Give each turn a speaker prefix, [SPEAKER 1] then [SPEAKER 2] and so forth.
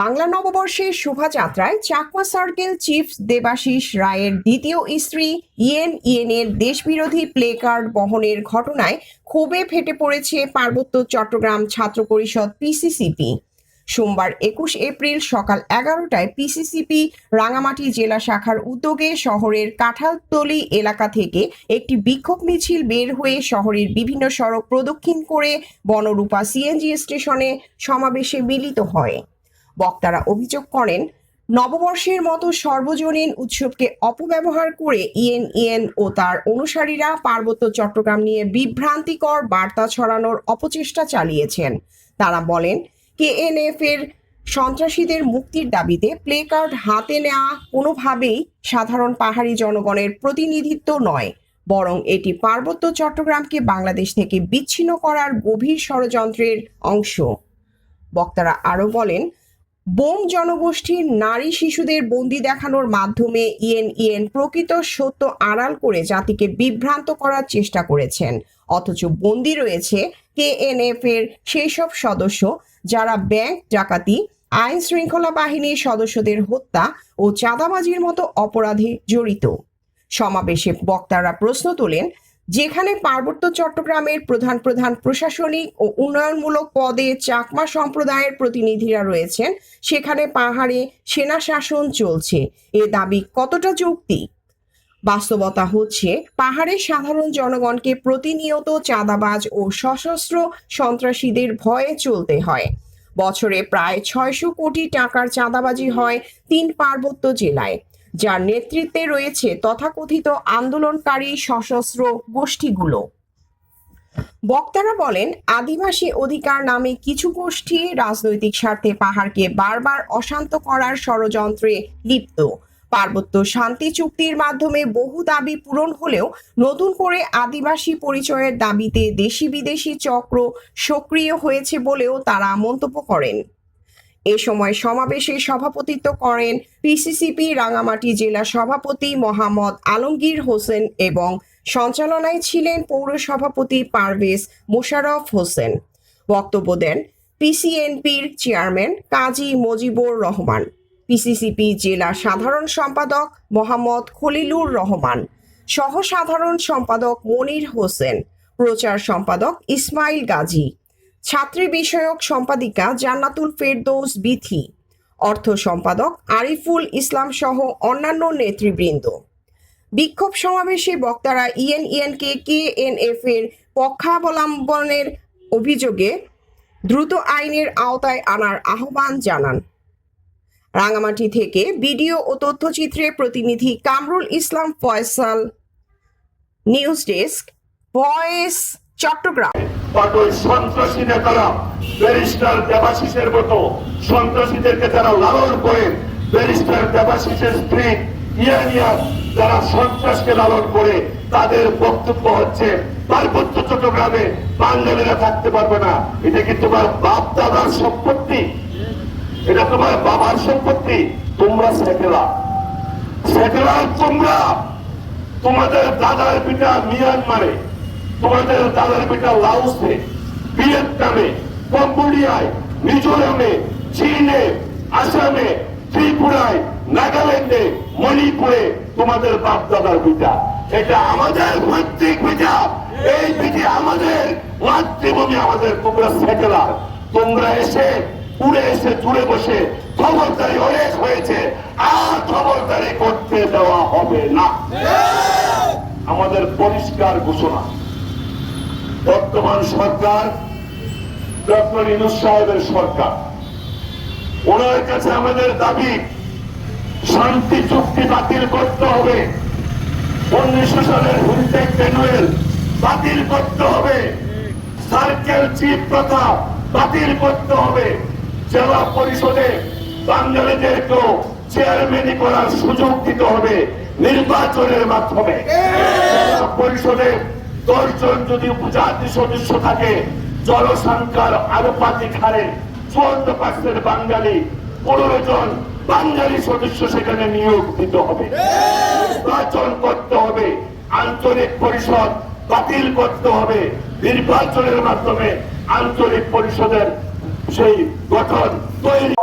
[SPEAKER 1] বাংলা নববর্ষের শোভাযাত্রায় Chakma circle chief Debashis রায়ের দ্বিতীয় স্ত্রী ইয়েন ইয়েনের দেশবিরোধী প্লে কার্ড বহনের ঘটনায় ক্ষোভে ফেটে পড়েছে পার্বত্য চট্টগ্রাম ছাত্র পরিষদ পিসিসিপি সোমবার একুশ এপ্রিল সকাল এগারোটায় পিসিসিপি রাঙামাটি জেলা শাখার উদ্যোগে শহরের কাঁঠালতলি এলাকা থেকে একটি বিক্ষোভ মিছিল বের হয়ে শহরের বিভিন্ন সড়ক প্রদক্ষিণ করে বনরূপা সিএনজি স্টেশনে সমাবেশে মিলিত হয়। বক্তারা অভিযোগ করেন, নববর্ষের মতো সর্বজনীন উৎসবকে অপব্যবহার করে ইএন ইএন ও তার অনুসারীরা পার্বত্য চট্টগ্রাম নিয়ে বিভ্রান্তিকর বার্তা ছড়ানোর অপচেষ্টা চালিয়েছেন। তারা বলেন কেএনএফ এর সন্ত্রাসীদের মুক্তির দাবিতে প্লে কার্ড হাতে নেওয়া কোনোভাবেই সাধারণ পাহাড়ি জনগণের প্রতিনিধিত্ব নয়, বরং এটি পার্বত্য চট্টগ্রামকে বাংলাদেশ থেকে বিচ্ছিন্ন করার গভীর ষড়যন্ত্রের অংশ। বক্তারা আরও বলেন বোম জনগোষ্ঠীর নারী শিশুদের বন্দি দেখানোর মাধ্যমে ইএন ইএন প্রকৃত সত্য আড়াল করে জাতিকে বিভ্রান্ত করার চেষ্টা করেছেন। অথচ বন্দি রয়েছে কেএনএফ এর সেই সব সদস্য যারা ব্যাংক ডাকাতি, আইন শৃঙ্খলা বাহিনীর সদস্যদের হত্যা ও চাঁদাবাজির মতো অপরাধে জড়িত। সমাবেশে বক্তারা প্রশ্ন তোলেন যেখানে পার্বত্য চট্টগ্রামের প্রধান প্রধান প্রশাসনিক ও উন্নয়নমূলক পদে চাকমা সম্প্রদায়ের প্রতিনিধিরা রয়েছেন, সেখানে পাহাড়ে সেনা শাসন চলছে। এ দাবি কতটা যৌক্তিক? বাস্তবতা হচ্ছে পাহাড়ের সাধারণ জনগণকে প্রতিনিয়ত চাঁদাবাজ ও সশস্ত্র সন্ত্রাসীদের ভয়ে চলতে হয়। বছরে প্রায় ছয়শো কোটি টাকার চাঁদাবাজি হয় তিন পার্বত্য জেলায়। যার নেতৃত্বে রয়েছে তথাকথিত আন্দোলনকারী সশস্ত্র গোষ্ঠীগুলো। বক্তারা বলেন, আদিবাসী অধিকার নামে কিছু গোষ্ঠী রাজনৈতিক স্বার্থে পাহাড়কে বারবার অশান্ত করার ষড়যন্ত্রে লিপ্ত। পার্বত্য শান্তি চুক্তির মাধ্যমে বহু দাবি পূরণ হলেও নতুন করে আদিবাসী পরিচয়ের দাবিতে দেশি বিদেশি চক্র সক্রিয় হয়েছে বলেও তারা মন্তব্য করেন। এ সময় সমাবেশে সভাপতিত্ব করেন পিসিসিপি রাঙামাটি জেলা সভাপতি মোহাম্মদ আলমগীর হোসেন এবং সঞ্চালনায় ছিলেন পৌর সভাপতি পারভেজ মোশাররফ হোসেন। বক্তব্য দেন পিসিএনপির চেয়ারম্যান কাজী মজিবুর রহমান। পিসিসিপি জেলা সাধারণ সম্পাদক মোহাম্মদ খলিলুর রহমান। সহ সাধারণ সম্পাদক মনির হোসেন। প্রচার সম্পাদক ইসমাইল গাজী। ছাত্রী বিষয়ক সম্পাদিকা জান্নাতুল ফেরদৌস বিথি, অর্থ সম্পাদক আরিফুল ইসলাম সহ অন্যান্য নেতৃবৃন্দ। বিক্ষোভ সমাবেশে বক্তারা ইএন ইএনকে কেএনএফ এর পক্ষাবলম্বনের অভিযোগে দ্রুত আইনের আওতায় আনার আহ্বান জানান। রাঙামাটি থেকে ভিডিও ও তথ্যচিত্রে প্রতিনিধি Kamrul Islam Faisal, news desk, voice Chattogram.
[SPEAKER 2] তাদের বক্তব্য হচ্ছে, পার্বত্য চট্টগ্রামে বাঙালিরা থাকতে পারবে না। এটা কি তোমার বাপ দাদার সম্পত্তি? এটা তোমার বাবার সম্পত্তি? তোমরা সেটেলা সেটেলা তোমরা। তোমাদের দাদার পিতা মিয়ানমারে। তোমাদের দাদার পিতা লাওসে ভিয়েতনামে কম্বোডিয়ায় মিজোরামে চীনে আসামে ত্রিপুরায় নাগাল্যান্ডে মণিপুরে তোমাদের বাপ দাদার পিতা এটা আমাদের পৈতৃক পিতা এই পিঠে আমাদের মাতৃভূমি আমাদের তোমরা সেটেলার। তোমরা এসে উড়ে এসে জুড়ে বসে খবরদারি অনেক হয়েছে। আর খবরদারি করতে দেওয়া হবে না। আমাদের পরিষ্কার ঘোষণা। বর্তমান সরকার ডক্টর ইনুস সাহেবের সরকার। ওনার কাছে আমাদের দাবি শান্তি চুক্তি বাতিল করতে হবে। উনিশশো সালের হুলটেক ম্যানুয়েল বাতিল করতে হবে। সার্কেল চিফ প্রথা বাতিল করতে হবে। জেলা পরিষদে বাঙালিদেরকেও চেয়ারম্যানই করার সুযোগ দিতে হবে নির্বাচনের মাধ্যমে। জেলা পরিষদে দশজন যদি উপজাতি সদস্য থাকে, জনসংখ্যার আনুপাতিক হারে চুয়ান্ন পার্সেন্ট বাঙালি, পনেরো জন বাঙালি সদস্য সেখানে নিয়োগ দিতে হবে। নির্বাচন করতে হবে, আঞ্চলিক পরিষদ বাতিল করতে হবে। নির্বাচনের মাধ্যমে আঞ্চলিক পরিষদের সেই গঠন তৈরি